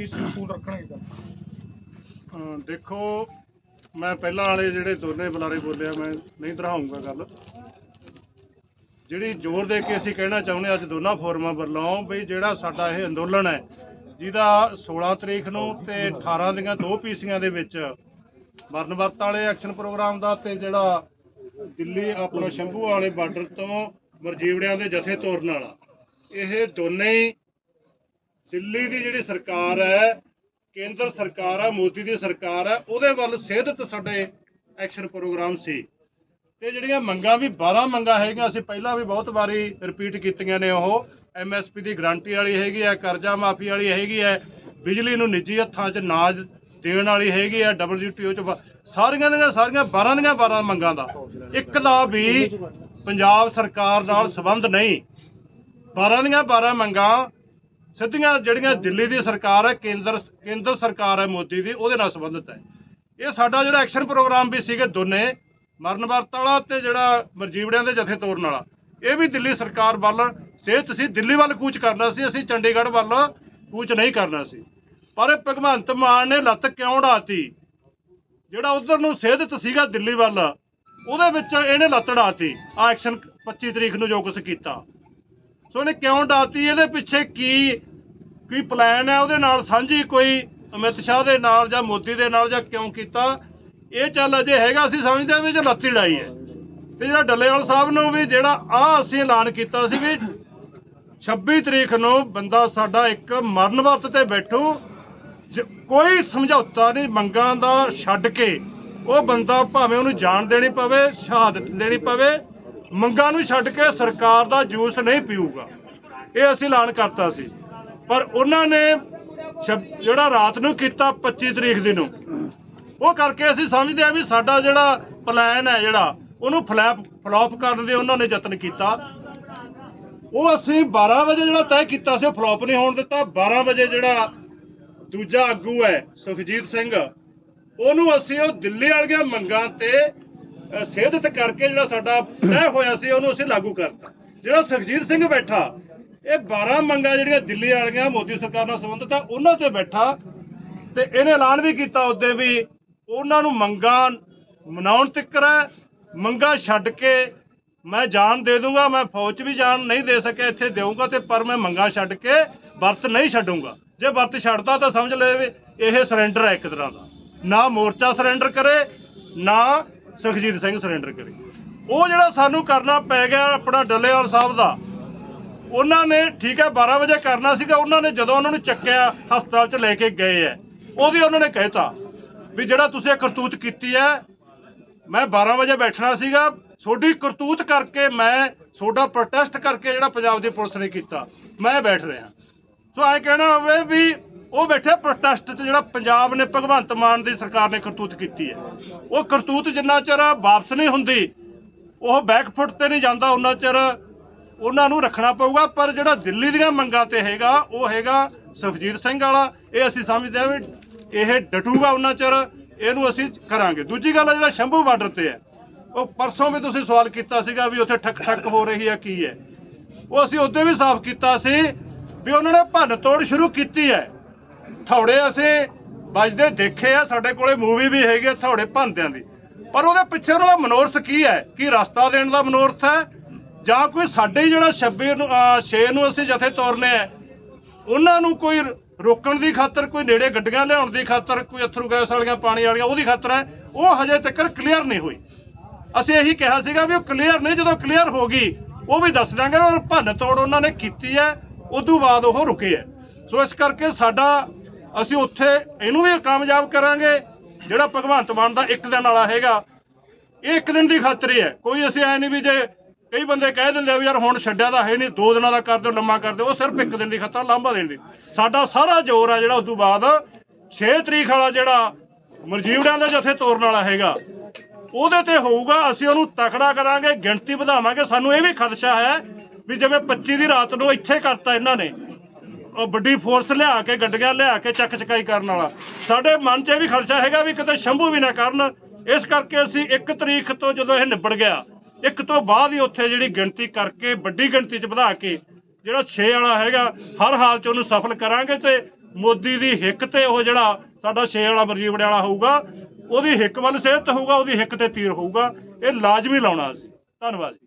ਕੀ school ਰੱਖਣਗੇ ਗੱਲ ਅਹ ਦੇਖੋ, ਮੈਂ ਪਹਿਲਾਂ ਵਾਲੇ ਜਿਹੜੇ ਦੋਨੇ ਬੁਲਾਰੇ ਬੋਲਿਆ, ਮੈਂ ਨਹੀਂ ਦੁਹਰਾਉਂਗਾ ਗੱਲ। ਜਿਹੜੀ ਜ਼ੋਰ ਦੇ ਕੇ ਅਸੀਂ ਕਹਿਣਾ ਚਾਹੁੰਦੇ ਅੱਜ ਦੋਨਾਂ ਫੋਰਮਾਂ ਵੱਲੋਂ ਵੀ ਜਿਹੜਾ ਸਾਡਾ ਇਹ ਅੰਦੋਲਨ ਹੈ, ਜਿਹਦਾ 16 ਤਰੀਕ ਨੂੰ ਤੇ 18 ਦੀਆਂ ਦੋ ਪੀਸੀਆਂ ਦੇ ਵਿੱਚ ਮਰਨ ਵਰਤ ਵਾਲੇ ਐਕਸ਼ਨ ਪ੍ਰੋਗਰਾਮ ਦਾ ਤੇ ਜਿਹੜਾ ਦਿੱਲੀ ਆਪਣਾ ਸ਼ੰਭੂ ਵਾਲੇ ਬਾਰਡਰ ਤੋਂ ਮਰਜੀਵੜਿਆਂ ਦੇ ਜਥੇ ਤੋਰਨ ਵਾਲਾ, ਇਹ ਦੋਨੇ ਹੀ ਦਿੱਲੀ ਦੀ ਜਿਹੜੀ ਸਰਕਾਰ ਹੈ, ਕੇਂਦਰ ਸਰਕਾਰ ਹੈ ਮੋਦੀ ਦੀ ਸਰਕਾਰ ਹੈ ਉਹਦੇ ਵੱਲ ਸੇਧਤ ਸਾਡੇ ਐਕਸ਼ਨ ਪ੍ਰੋਗਰਾਮ ਸੀ। ਤੇ ਜਿਹੜੀਆਂ ਮੰਗਾਂ ਵੀ 12 ਮੰਗਾਂ ਹੈਗੀਆਂ, ਅਸੀਂ ਪਹਿਲਾਂ ਵੀ ਬਹੁਤ ਵਾਰੀ ਰਿਪੀਟ ਕੀਤੀਆਂ ਨੇ ਉਹ। ਐਮਐਸਪੀ ਦੀ ਗਰੰਟੀ ਵਾਲੀ ਹੈਗੀ ਹੈ, ਕਰਜ਼ਾ ਮਾਫੀ ਵਾਲੀ ਹੈਗੀ ਹੈ, ਬਿਜਲੀ ਨੂੰ ਨਿੱਜੀ ਹੱਥਾਂ 'ਚ ਨਾਜ ਦੇਣ ਵਾਲੀ ਹੈਗੀ ਹੈ WTO 'ਚ ਸਾਰੀਆਂ ਦੀਆਂ ਸਾਰੀਆਂ 12 ਦੀਆਂ 12 ਮੰਗਾਂ ਦਾ। ਇੱਕ ਦਾ ਵੀ ਪੰਜਾਬ ਸਰਕਾਰ ਨਾਲ ਸੰਬੰਧ ਨਹੀਂ। 12 ਦੀਆਂ 12 ਮੰਗਾਂ ਸਿੱਧੀਆਂ ਜਿਹੜੀਆਂ ਦਿੱਲੀ ਦੀ ਸਰਕਾਰ ਹੈ, ਕੇਂਦਰ ਕੇਂਦਰ ਸਰਕਾਰ ਹੈ ਮੋਦੀ ਦੀ, ਉਹਦੇ ਨਾਲ ਸੰਬੰਧਿਤ ਹੈ। ਇਹ ਸਾਡਾ ਜਿਹੜਾ ਐਕਸ਼ਨ ਪ੍ਰੋਗਰਾਮ ਵੀ ਸੀਗੇ ਦੋਨੇ, ਮਰਨ ਵਰਤ ਵਾਲਾ ਤੇ ਜਿਹੜਾ ਮਰਜੀਵੜਿਆਂ ਦੇ ਜਥੇ ਤੋਰਨ ਵਾਲਾ, ਇਹ ਵੀ ਦਿੱਲੀ ਸਰਕਾਰ ਵੱਲ ਸਿਹਤ ਸੀ ਦਿੱਲੀ ਵੱਲ ਕੂਚ ਕਰਨਾ ਸੀ, ਅਸੀਂ ਚੰਡੀਗੜ੍ਹ ਵੱਲ ਕੂਚ ਨਹੀਂ ਕਰਨਾ ਸੀ। ਪਰ ਭਗਵੰਤ ਮਾਨ ਨੇ ਲੱਤ ਕਿਉਂ ਢਾਤੀ ਜਿਹੜਾ ਉਧਰ ਨੂੰ ਸਿਹਤ ਸੀਗਾ ਦਿੱਲੀ ਵੱਲ, ਉਹਦੇ ਵਿੱਚ ਇਹਨੇ ਲੱਤ ਢਾਤੀ ਆ ਐਕਸ਼ਨ 25 ਤਰੀਕ ਨੂੰ ਜੋ ਕੁਛ ਕੀਤਾ। ਸੋ ਇਹਨੇ ਕਿਉਂ ਡਾਤੀ? ਇਹਦੇ ਪਿੱਛੇ ਕੀ ਕੀ ਪਲਾਨ ਹੈ? ਉਹਦੇ ਨਾਲ ਸਾਂਝੀ ਕੋਈ ਅਮਿਤ ਸ਼ਾਹ ਦੇ ਨਾਲ ਜਾਂ ਮੋਦੀ ਦੇ ਨਾਲ ਜਾਂ ਕਿਉਂ ਕੀਤਾ? ਇਹ ਚੱਲ ਅਜੇ ਹੈਗਾ ਅਸੀਂ ਸਮਝਦੇ ਹਾਂ ਵੀ ਜੇ ਲੱਤੀ ਲੜਾਈ ਹੈ। ਤੇ ਜਿਹੜਾ ਡੱਲੇਵਾਲ ਸਾਹਿਬ ਨੂੰ ਵੀ ਜਿਹੜਾ ਆ ਅਸੀਂ ਐਲਾਨ ਕੀਤਾ ਸੀ ਵੀ 26 ਤਰੀਕ ਨੂੰ ਬੰਦਾ ਸਾਡਾ ਇੱਕ ਮਰਨ ਵਰਤ ਤੇ ਬੈਠੂ, ਜ- ਕੋਈ ਸਮਝੌਤਾ ਨਹੀਂ ਮੰਗਾਂ ਦਾ ਛੱਡ ਕੇ ਉਹ ਬੰਦਾ ਭਾਵੇਂ ਉਹਨੂੰ ਜਾਨ ਦੇਣੀ ਪਵੇ, ਸ਼ਹਾਦਤ ਦੇਣੀ ਪਵੇ ਮੰਗਾਂ ਨੂੰ ਛੱਡ ਕੇ ਸਰਕਾਰ ਦਾ ਜੂਸ ਨਹੀਂ ਪੀਊਗਾ। ਇਹ ਅਸੀਂ ਐਲਾਨ ਕਰਤਾ ਸੀ। ਪਰ ਉਹਨਾਂ ਨੇ ਜਿਹੜਾ ਰਾਤ ਨੂੰ ਕੀਤਾ 25 ਤਰੀਕ ਦੀ ਨੂੰ, ਉਹ ਕਰਕੇ ਅਸੀਂ ਸਮਝਦੇ ਆ ਵੀ ਸਾਡਾ ਜਿਹੜਾ ਪਲਾਨ ਹੈ ਜਿਹੜਾ, ਉਹਨੂੰ ਫਲੈਪ ਫਲॉप ਕਰਨ ਦੇ ਉਹਨਾਂ ਨੇ ਯਤਨ ਕੀਤਾ। ਉਹ ਅਸੀਂ 12 ਵਜੇ ਜਿਹੜਾ ਤੈਅ ਕੀਤਾ ਸੀ, ਉਹ ਫਲॉप ਨਹੀਂ ਹੋਣ ਦਿੱਤਾ। 12 ਵਜੇ ਜਿਹੜਾ ਦੂਜਾ ਆਗੂ ਹੈ ਸੁਖਜੀਤ ਸਿੰਘ, ਉਹਨੂੰ ਅਸੀਂ ਉਹ ਦਿੱਲੀ ਵਾਲੀਆਂ ਮੰਗਾਂ ਤੇ ਅ, ਕਰਕੇ ਜਿਹੜਾ ਸਾਡਾ ਤੈਅ ਹੋਇਆ ਸੀ ਉਹਨੂੰ ਅਸੀਂ ਲਾਗੂ ਕਰਤਾ। ਜਿਹੜਾ ਸੁਖਜੀਤ ਸਿੰਘ ਬੈਠਾ ਇਹ 12 ਮੰਗਾਂ ਜਿਹੜੀਆਂ ਦਿੱਲੀ ਵਾਲੀਆਂ ਮੋਦੀ ਸਰਕਾਰ ਨਾਲ ਸੰਬੰਧਿਤ ਆ ਉਹਨਾਂ ਤੇ ਬੈਠਾ ਤੇ ਇਹਨੇ ਐਲਾਨ ਵੀ ਕੀਤਾ ਉਹਦੇ ਵੀ ਉਹਨਾਂ ਨੂੰ ਮੰਗਾਂ ਮਨਾਉਣ ਤਿੱਕਰ ਹੈ ਮੰਗਾਂ ਛੱਡ ਕੇ ਮੈਂ ਜਾਨ ਦੇ ਦੂੰਗਾ ਮੈਂ ਫੌਜ 'ਚ ਵੀ ਜਾਨ ਨਹੀਂ ਦੇ ਸਕਿਆ ਇੱਥੇ ਦੇਊਂਗਾ ਤੇ ਪਰ ਮੈਂ ਮੰਗਾਂ ਛੱਡ ਕੇ ਵਰਤ ਨਹੀਂ ਛੱਡੂੰਗਾ। ਜੇ ਵਰਤ ਛੱਡਦਾ ਤਾਂ ਸਮਝ ਲੈ ਵੀ ਇਹ ਸਰੈਂਡਰ ਹੈ ਇੱਕ ਤਰ੍ਹਾਂ ਦਾ। ਨਾ ਮੋਰਚਾ ਸਰੈਂਡਰ ਕਰੇ ਨਾ ਸੁਖਜੀਤ ਸਿੰਘ ਸਰੈਂਡਰ ਕਰੇ। ਉਹ ਜਿਹੜਾ ਸਾਨੂੰ ਕਰਨਾ ਪੈ ਗਿਆ ਆਪਣਾ ਡੱਲੇਵਾਲ ਸਾਹਿਬ ਦਾ, ਉਹਨਾਂ ਨੇ ਠੀਕ ਹੈ 12 ਵਜੇ ਕਰਨਾ ਸੀਗਾ, ਉਹਨਾਂ ਨੇ ਜਦੋਂ ਉਹਨਾਂ ਨੂੰ ਚੱਕਿਆ, ਹਸਪਤਾਲ 'ਚ ਲੈ ਕੇ ਗਏ ਐ। ਉਹਦੀ ਉਹਨਾਂ ਨੇ ਕਹਿਤਾ ਵੀ ਜਿਹੜਾ ਤੁਸੀਂ ਇਹ ਕਰਤੂਤ ਕੀਤੀ ਹੈ ਮੈਂ 12 ਵਜੇ ਬੈਠਣਾ ਸੀਗਾ, ਤੁਹਾਡੀ ਕਰਤੂਤ ਕਰਕੇ ਮੈਂ, ਤੁਹਾਡਾ ਪ੍ਰੋਟੈਸਟ ਕਰਕੇ ਜਿਹੜਾ ਪੰਜਾਬ ਦੀ ਪੁਲਿਸ ਨੇ ਕੀਤਾ, ਮੈਂ ਬੈਠ ਰਿਹਾ। ਸੋ ਐ ਕਹਿਣਾ ਹੋਵੇ ਵੀ ਉਹ ਬੈਠੇ ਪ੍ਰੋਟੈਸਟ 'ਚ ਜਿਹੜਾ ਪੰਜਾਬ ਨੇ ਭਗਵੰਤ ਮਾਨ ਦੀ ਸਰਕਾਰ ਨੇ ਕਰਤੂਤ ਕੀਤੀ ਹੈ। ਉਹ ਕਰਤੂਤ ਜਿੰਨਾ ਚਿਰ ਵਾਪਸ ਨਹੀਂ ਹੁੰਦੀ, ਉਹ ਬੈਕਫੁੱਟ ਤੇ ਨਹੀਂ ਜਾਂਦਾ ਉਹਨਾਂ ਚਿਰ ਉਹਨਾਂ ਨੂੰ ਰੱਖਣਾ ਪਊਗਾ। ਪਰ ਜਿਹੜਾ ਦਿੱਲੀ ਦੀਆਂ ਮੰਗਾਂ ਤੇ ਹੈਗਾ, ਉਹ ਹੈਗਾ ਸੁਖਜੀਤ ਸਿੰਘ ਵਾਲਾ। ਇਹ ਅਸੀਂ ਸਮਝਦੇ ਹਾਂ ਵੀ ਇਹ ਡਟੂਗਾ ਉਹਨਾਂ ਚਿਰ, ਇਹਨੂੰ ਅਸੀਂ ਕਰਾਂਗੇ। ਦੂਜੀ ਗੱਲ ਹੈ ਜਿਹੜਾ ਸ਼ੰਭੂ ਬਾਰਡਰ ਤੇ ਹੈ, ਉਹ ਪਰਸੋਂ ਵੀ ਤੁਸੀਂ ਸਵਾਲ ਕੀਤਾ ਸੀਗਾ ਵੀ ਉੱਥੇ ਠੱਕ ਠੱਕ ਹੋ ਰਹੀ ਹੈ, ਕੀ ਹੈ। ਉਹ ਅਸੀਂ ਉਦੋਂ ਵੀ ਸਾਫ਼ ਕੀਤਾ ਸੀ ਵੀ ਉਹਨਾਂ ਨੇ ਭੰਨ ਤੋੜ ਸ਼ੁਰੂ ਕੀਤੀ ਹੈ। ਥੌੜੇ ਅਸੀਂ ਵੱਜਦੇ ਦੇਖੇ ਆ, ਸਾਡੇ ਕੋਲੇ ਮੂਵੀ ਵੀ ਹੈਗੀ ਆ ਥੌੜੇ ਭੰਨਦਿਆਂ ਦੀ। ਪਰ ਉਹਦੇ ਪਿੱਛੇ ਉਹਨਾਂ ਦਾ ਮਨੋਰਥ ਕੀ ਹੈ? ਕੀ ਰਸਤਾ ਦੇਣ ਦਾ ਮਨੋਰਥ ਹੈ? ਜਾਂ ਕੋਈ ਸਾਡੇ ਜਿਹੜਾ 26 ਨੂੰ 6 ਨੂੰ ਅਸੀਂ ਜਥੇ ਤੋਰਨੇ ਆ, ਉਹਨਾਂ ਨੂੰ ਕੋਈ ਰੋਕਣ ਦੀ ਖਾਤਰ, ਕੋਈ ਨੇੜੇ ਗੱਡੀਆਂ ਲਿਆਉਣ ਦੀ ਖਾਤਰ, ਕੋਈ ਅਥਰੂ ਗੈਸ ਵਾਲੀਆਂ, ਪਾਣੀ ਵਾਲੀਆਂ, ਉਹਦੀ ਖਾਤਰ ਹੈ, ਉਹ ਹਜੇ ਤੱਕ ਕਲੀਅਰ ਨਹੀਂ ਹੋਈ। ਅਸੀਂ ਇਹੀ ਕਿਹਾ ਸੀਗਾ ਵੀ ਉਹ ਕਲੀਅਰ ਨਹੀਂ, ਜਦੋਂ ਕਲੀਅਰ ਹੋ ਗਈ, ਉਹ ਵੀ ਦੱਸ ਦਾਂਗੇ ਔਰ ਭੰਨ ਤੋੜ ਉਹਨਾਂ ਨੇ ਕੀਤੀ ਹੈ, ਉਦੋਂ ਬਾਅਦ ਉਹ ਰੁਕੇ ਹੈ। ਸੋ ਇਸ ਕਰਕੇ ਸਾਡਾ ਅਸੀਂ ਉੱਥੇ ਇਹਨੂੰ ਵੀ ਕਾਮਯਾਬ ਕਰਾਂਗੇ, ਜਿਹੜਾ ਭਗਵੰਤ ਮਾਨ ਦਾ ਇੱਕ ਦਿਨ ਵਾਲਾ ਹੈਗਾ। ਇਹ ਇੱਕ ਦਿਨ ਦੀ ਖਾਤਰ ਹੈ ਕੋਈ ਅਸੀਂ ਐ ਨਹੀਂ ਵੀ ਜੇ ਕਈ ਬੰਦੇ ਕਹਿ ਦਿੰਦੇ ਆ ਵੀ ਯਾਰ ਹੁਣ ਛੱਡਿਆ ਤਾਂ ਹੈ ਨਹੀਂ, ਦੋ ਦਿਨਾਂ ਦਾ ਕਰ ਦਿਓ, ਲੰਮਾ ਕਰ ਦਿਓ, ਉਹ ਸਿਰਫ ਇੱਕ ਦਿਨ ਦੀ ਖਾਤਰ ਲਾਂਭਾ ਦੇਣ ਦੀ। ਸਾਡਾ ਸਾਰਾ ਜ਼ੋਰ ਆ ਜਿਹੜਾ ਉਦੋਂ ਬਾਅਦ 6 ਤਰੀਕ ਵਾਲਾ ਜਿਹੜਾ ਮਰਜੀਵੜਿਆਂ ਦਾ ਜਥੇ ਤੋਰਨ ਵਾਲਾ ਹੈਗਾ, ਉਹਦੇ ਤੇ ਹੋਊਗਾ, ਅਸੀਂ ਉਹਨੂੰ ਤਕੜਾ ਕਰਾਂਗੇ, ਗਿਣਤੀ ਵਧਾਵਾਂਗੇ। ਸਾਨੂੰ ਇਹ ਵੀ ਖਦਸ਼ਾ ਹੈ ਵੀ ਜਿਵੇਂ 25 ਦੀ ਰਾਤ ਨੂੰ ਇੱਥੇ ਕਰਤਾ ਇਹਨਾਂ ਨੇ ਵੱਡੀ ਫੋਰਸ ਲਿਆ ਕੇ, ਗੱਡੀਆਂ ਲਿਆ ਕੇ ਚੱਕ ਚਕਾਈ ਕਰਨ ਵਾਲਾ। ਸਾਡੇ ਮਨ 'ਚ ਇਹ ਵੀ ਖਦਸ਼ਾ ਹੈਗਾ ਵੀ ਕਿਤੇ ਸ਼ੰਭੂ ਵੀ ਨਾ ਕਰਨ। ਇਸ ਕਰਕੇ ਅਸੀਂ 1 ਤਰੀਕ ਤੋਂ ਜਦੋਂ ਇਹ ਨਿਬੜ ਗਿਆ, ਇੱਕ ਤੋਂ ਬਾਅਦ ਹੀ ਉੱਥੇ ਜਿਹੜੀ ਗਿਣਤੀ ਕਰਕੇ, ਵੱਡੀ ਗਿਣਤੀ 'ਚ ਵਧਾ ਕੇ, ਜਿਹੜਾ 6 ਵਾਲਾ ਹੈਗਾ, ਹਰ ਹਾਲ 'ਚ ਉਹਨੂੰ ਸਫਲ ਕਰਾਂਗੇ ਤੇ ਮੋਦੀ ਦੀ ਹਿੱਕ ਤੇ ਉਹ ਜਿਹੜਾ ਸਾਡਾ ਛੇ ਵਾਲਾ ਵਰਜੀ ਵਾਲਾ ਹੋਊਗਾ, ਉਹਦੀ ਹਿੱਕ ਵੱਲ ਸਿਹਤ ਹੋਊਗਾ, ਉਹਦੀ ਹਿੱਕ ਤੇ ਤੀਰ ਹੋਊਗਾ। ਇਹ ਲਾਜ਼ਮੀ ਲਾਉਣਾ ਅਸੀਂ। ਧੰਨਵਾਦ ਜੀ।